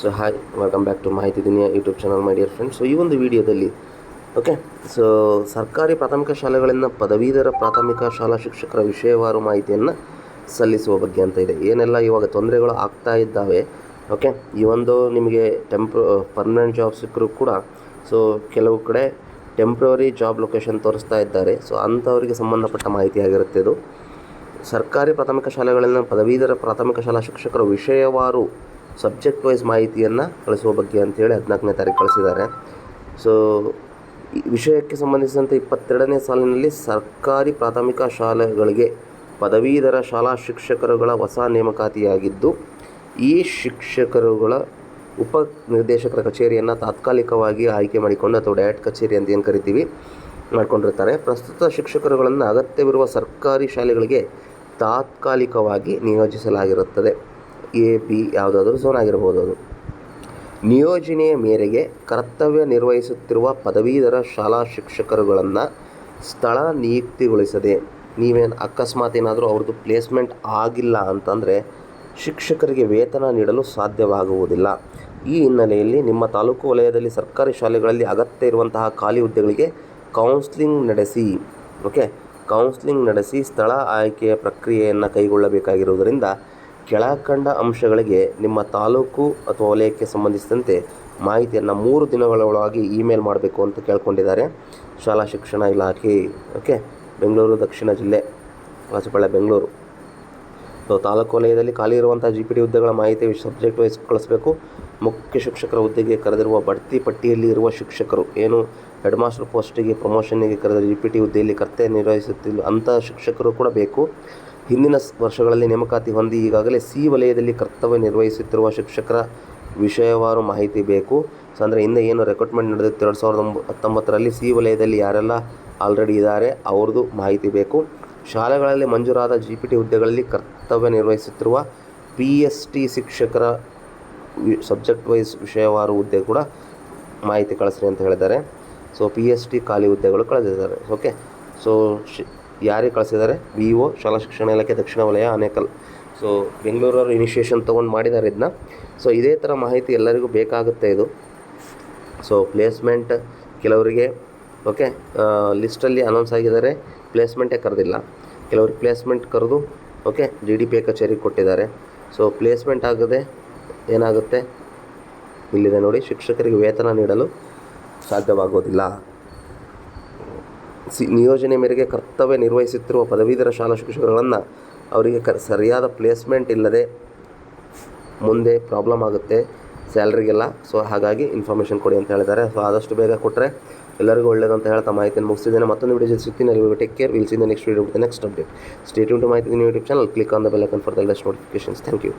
So hi welcome back to Mahiti Duniya YouTube channel my dear friends so ಈ ಒಂದು ವಿಡಿಯೋದಲ್ಲಿ okay so ಸರ್ಕಾರಿ ಪ್ರಾಥಮಿಕ ಶಾಲೆಗಳಿಂದ ಪದವೀಧರ ಪ್ರಾಥಮಿಕ ಶಾಲಾ ಶಿಕ್ಷಕರ ವಿಷಯವಾರು ಮಾಹಿತಿಯನ್ನು ಸಲ್ಲಿಸುವ ಬಗ್ಗೆ ಅಂತ ಇದೆ. ಏನೆಲ್ಲ ಇವಾಗ ತೊಂದರೆಗಳು ಆಗ್ತಾ ಇದ್ದಾವೆ ಓಕೆ ಈ ಒಂದು ನಿಮಗೆ ಟೆಂಪ್ರ ಪರ್ಮನೆಂಟ್ ಜಾಬ್ ಸಿಕ್ಕರೂ ಕೂಡ ಸೊ ಕೆಲವು ಕಡೆ ಟೆಂಪ್ರವರಿ ಜಾಬ್ ಲೊಕೇಶನ್ ತೋರಿಸ್ತಾ ಇದ್ದಾರೆ. ಸೊ ಅಂಥವರಿಗೆ ಸಂಬಂಧಪಟ್ಟ ಮಾಹಿತಿ ಆಗಿರುತ್ತೆ ಇದು. ಸರ್ಕಾರಿ ಪ್ರಾಥಮಿಕ ಶಾಲೆಗಳಲ್ಲಿನ ಪದವೀಧರ ಪ್ರಾಥಮಿಕ ಶಾಲಾ ಶಿಕ್ಷಕರ ವಿಷಯವಾರು ಸಬ್ಜೆಕ್ಟ್ ವೈಸ್ ಮಾಹಿತಿಯನ್ನು ಕಳಿಸುವ ಬಗ್ಗೆ ಅಂತೇಳಿ ಹದಿನಾಲ್ಕನೇ ತಾರೀಕು ಕಳಿಸಿದ್ದಾರೆ. ಸೊ ವಿಷಯಕ್ಕೆ ಸಂಬಂಧಿಸಿದಂತೆ ಇಪ್ಪತ್ತೆರಡನೇ ಸಾಲಿನಲ್ಲಿ ಸರ್ಕಾರಿ ಪ್ರಾಥಮಿಕ ಶಾಲೆಗಳಿಗೆ ಪದವೀಧರ ಶಾಲಾ ಶಿಕ್ಷಕರುಗಳ ಹೊಸ ನೇಮಕಾತಿಯಾಗಿದ್ದು, ಈ ಶಿಕ್ಷಕರುಗಳ ಉಪ ನಿರ್ದೇಶಕರ ಕಚೇರಿಯನ್ನು ತಾತ್ಕಾಲಿಕವಾಗಿ ಆಯ್ಕೆ ಮಾಡಿಕೊಂಡು ಅಥವಾ ಡಯಟ್ ಕಚೇರಿ ಅಂತ ಏನು ಕರಿತೀವಿ ಮಾಡಿಕೊಂಡಿರ್ತಾರೆ. ಪ್ರಸ್ತುತ ಶಿಕ್ಷಕರುಗಳನ್ನು ಅಗತ್ಯವಿರುವ ಸರ್ಕಾರಿ ಶಾಲೆಗಳಿಗೆ ತಾತ್ಕಾಲಿಕವಾಗಿ ನಿಯೋಜಿಸಲಾಗಿರುತ್ತದೆ. ಎ ಪಿ ಯಾವುದಾದ್ರೂ ಝೋನ್ ಆಗಿರ್ಬೋದು ಅದು. ನಿಯೋಜನೆಯ ಮೇರೆಗೆ ಕರ್ತವ್ಯ ನಿರ್ವಹಿಸುತ್ತಿರುವ ಪದವೀಧರ ಶಾಲಾ ಶಿಕ್ಷಕರುಗಳನ್ನು ಸ್ಥಳ ನಿಯುಕ್ತಿಗೊಳಿಸದೆ ನೀವೇನು ಅಕಸ್ಮಾತ್ ಏನಾದರೂ ಅವ್ರದ್ದು ಪ್ಲೇಸ್ಮೆಂಟ್ ಆಗಿಲ್ಲ ಅಂತಂದರೆ ಶಿಕ್ಷಕರಿಗೆ ವೇತನ ನೀಡಲು ಸಾಧ್ಯವಾಗುವುದಿಲ್ಲ. ಈ ಹಿನ್ನೆಲೆಯಲ್ಲಿ ನಿಮ್ಮ ತಾಲೂಕು ವಲಯದಲ್ಲಿ ಸರ್ಕಾರಿ ಶಾಲೆಗಳಲ್ಲಿ ಅಗತ್ಯ ಇರುವಂತಹ ಖಾಲಿ ಹುದ್ದೆಗಳಿಗೆ ಕೌನ್ಸ್ಲಿಂಗ್ ನಡೆಸಿ ಓಕೆ ಕೌನ್ಸ್ಲಿಂಗ್ ನಡೆಸಿ ಸ್ಥಳ ಆಯ್ಕೆಯ ಪ್ರಕ್ರಿಯೆಯನ್ನು ಕೈಗೊಳ್ಳಬೇಕಾಗಿರುವುದರಿಂದ ಕೆಳಕಂಡ ಅಂಶಗಳಿಗೆ ನಿಮ್ಮ ತಾಲೂಕು ಅಥವಾ ವಲಯಕ್ಕೆ ಸಂಬಂಧಿಸಿದಂತೆ ಮಾಹಿತಿಯನ್ನು ಮೂರು ದಿನಗಳ ಒಳಗಾಗಿ ಇಮೇಲ್ ಮಾಡಬೇಕು ಅಂತ ಕೇಳ್ಕೊಂಡಿದ್ದಾರೆ. ಶಾಲಾ ಶಿಕ್ಷಣ ಇಲಾಖೆ, ಓಕೆ, ಬೆಂಗಳೂರು, ದಕ್ಷಿಣ ಜಿಲ್ಲೆ ಹೊಸಬಳ್ಳೆ ಬೆಂಗಳೂರು. ಸೊ, ತಾಲೂಕು ವಲಯದಲ್ಲಿ ಖಾಲಿ ಇರುವಂಥ ಜಿ ಪಿ ಟಿ ಹುದ್ದೆಗಳ ಮಾಹಿತಿ ಸಬ್ಜೆಕ್ಟ್ ವೈಸ್ ಕಳಿಸಬೇಕು. ಮುಖ್ಯ ಶಿಕ್ಷಕರ ಹುದ್ದೆಗೆ ಕರೆದಿರುವ ಬಡ್ತಿ ಪಟ್ಟಿಯಲ್ಲಿ ಇರುವ ಶಿಕ್ಷಕರು ಏನು? ಹೆಡ್ ಮಾಸ್ಟರ್ ಪೋಸ್ಟಿಗೆ ಪ್ರಮೋಷನ್ನಿಗೆ ಕರೆದ ಜಿ ಪಿ ಟಿ ಹುದ್ದೆಯಲ್ಲಿ ಕರ್ತವ್ಯ ನಿರ್ವಹಿಸುತ್ತಿಲ್ಲ ಅಂಥ ಶಿಕ್ಷಕರು ಕೂಡ ಬೇಕು. ಹಿಂದಿನ ವರ್ಷಗಳಲ್ಲಿ ನೇಮಕಾತಿ ಹೊಂದಿ ಈಗಾಗಲೇ ಸಿ ವಲಯದಲ್ಲಿ ಕರ್ತವ್ಯ ನಿರ್ವಹಿಸುತ್ತಿರುವ ಶಿಕ್ಷಕರ ವಿಷಯವಾರು ಮಾಹಿತಿ ಬೇಕು. ಸೊ ಅಂದರೆ ಹಿಂದೆ ಏನು ರೆಕ್ರೂಟ್ಮೆಂಟ್ ನಡೆದಿತ್ತು ಎರಡು ಸಾವಿರದ ಒಂಬ ಹತ್ತೊಂಬತ್ತರಲ್ಲಿ ಸಿ ವಲಯದಲ್ಲಿ ಯಾರೆಲ್ಲ ಆಲ್ರೆಡಿ ಇದ್ದಾರೆ ಅವ್ರದ್ದು ಮಾಹಿತಿ ಬೇಕು. ಶಾಲೆಗಳಲ್ಲಿ ಮಂಜೂರಾದ ಜಿ ಪಿ ಟಿ ಹುದ್ದೆಗಳಲ್ಲಿ ಕರ್ತವ್ಯ ನಿರ್ವಹಿಸುತ್ತಿರುವ ಪಿ ಎಸ್ ಟಿ ಶಿಕ್ಷಕರ ಸಬ್ಜೆಕ್ಟ್ ವೈಸ್ ವಿಷಯವಾರು ಹುದ್ದೆ ಕೂಡ ಮಾಹಿತಿ ಕಳಿಸ್ರಿ ಅಂತ ಹೇಳಿದ್ದಾರೆ. ಸೊ ಪಿ ಎಸ್ ಟಿ ಖಾಲಿ ಹುದ್ದೆಗಳು ಕಳೆದಿದ್ದಾರೆ. ಓಕೆ ಸೊ ಶಿ ಯಾರಿಗೆ ಕಳಿಸಿದ್ದಾರೆ ವಿ ಒ ಶಾಲಾ ಶಿಕ್ಷಣ ಇಲಾಖೆ, ದಕ್ಷಿಣ ವಲಯ, ಆನೇಕಲ್. ಸೊ ಬೆಂಗಳೂರವರು ಇನಿಷಿಯೇಷನ್ ತೊಗೊಂಡು ಮಾಡಿದ್ದಾರೆ ಇದನ್ನ ಸೊ ಇದೇ ಥರ ಮಾಹಿತಿ ಎಲ್ಲರಿಗೂ ಬೇಕಾಗುತ್ತೆ ಇದು. ಸೊ ಪ್ಲೇಸ್ಮೆಂಟ್ ಕೆಲವರಿಗೆ ಓಕೆ ಲಿಸ್ಟಲ್ಲಿ ಅನೌನ್ಸ್ ಆಗಿದ್ದಾರೆ. ಪ್ಲೇಸ್ಮೆಂಟೇ ಕರೆದಿಲ್ಲ. ಕೆಲವ್ರಿಗೆ ಪ್ಲೇಸ್ಮೆಂಟ್ ಕರೆದು ಓಕೆ ಜಿ ಡಿ ಪಿ ಕಚೇರಿಗೆ ಕೊಟ್ಟಿದ್ದಾರೆ. ಸೊ ಪ್ಲೇಸ್ಮೆಂಟ್ ಆಗದೆ ಏನಾಗುತ್ತೆ? ಇಲ್ಲಿದೆ ನೋಡಿ, ಶಿಕ್ಷಕರಿಗೆ ವೇತನ ನೀಡಲು ಸಾಧ್ಯವಾಗೋದಿಲ್ಲ. ಸಿ, ನಿಯೋಜನೆ ಮೇರೆಗೆ ಕರ್ತವ್ಯ ನಿರ್ವಹಿಸುತ್ತಿರುವ ಪದವೀಧರ ಶಾಲಾ ಶಿಕ್ಷಕರುಗಳನ್ನು ಅವರಿಗೆ ಕ, ಸರಿಯಾದ ಪ್ಲೇಸ್ಮೆಂಟ್ ಇಲ್ಲದೆ ಮುಂದೆ ಪ್ರಾಬ್ಲಮ್ ಆಗುತ್ತೆ ಸ್ಯಾಲ್ರಿಗೆಲ್ಲ. ಸೊ ಹಾಗಾಗಿ ಇನ್ಫಾರ್ಮೇಷನ್ ಕೊಡಿ ಅಂತ ಹೇಳಿದ್ದಾರೆ. ಸೊ ಆದಷ್ಟು ಬೇಗ ಕೊಟ್ಟರೆ ಎಲ್ಲರಿಗೂ ಒಳ್ಳೇದು ಅಂತ ಹೇಳ್ತಾ ಮಾಹಿತಿಯನ್ನು ಮುಗಿಸಿದ್ದೇನೆ ಮತ್ತೊಂದು ವಿಡಿಯೋ ಸಿಗ್ತೀನಿ. ಅಲ್ಲಿ take care will see the next video next update state to Mahiti YouTube channel click on the bell icon for the latest notifications thank you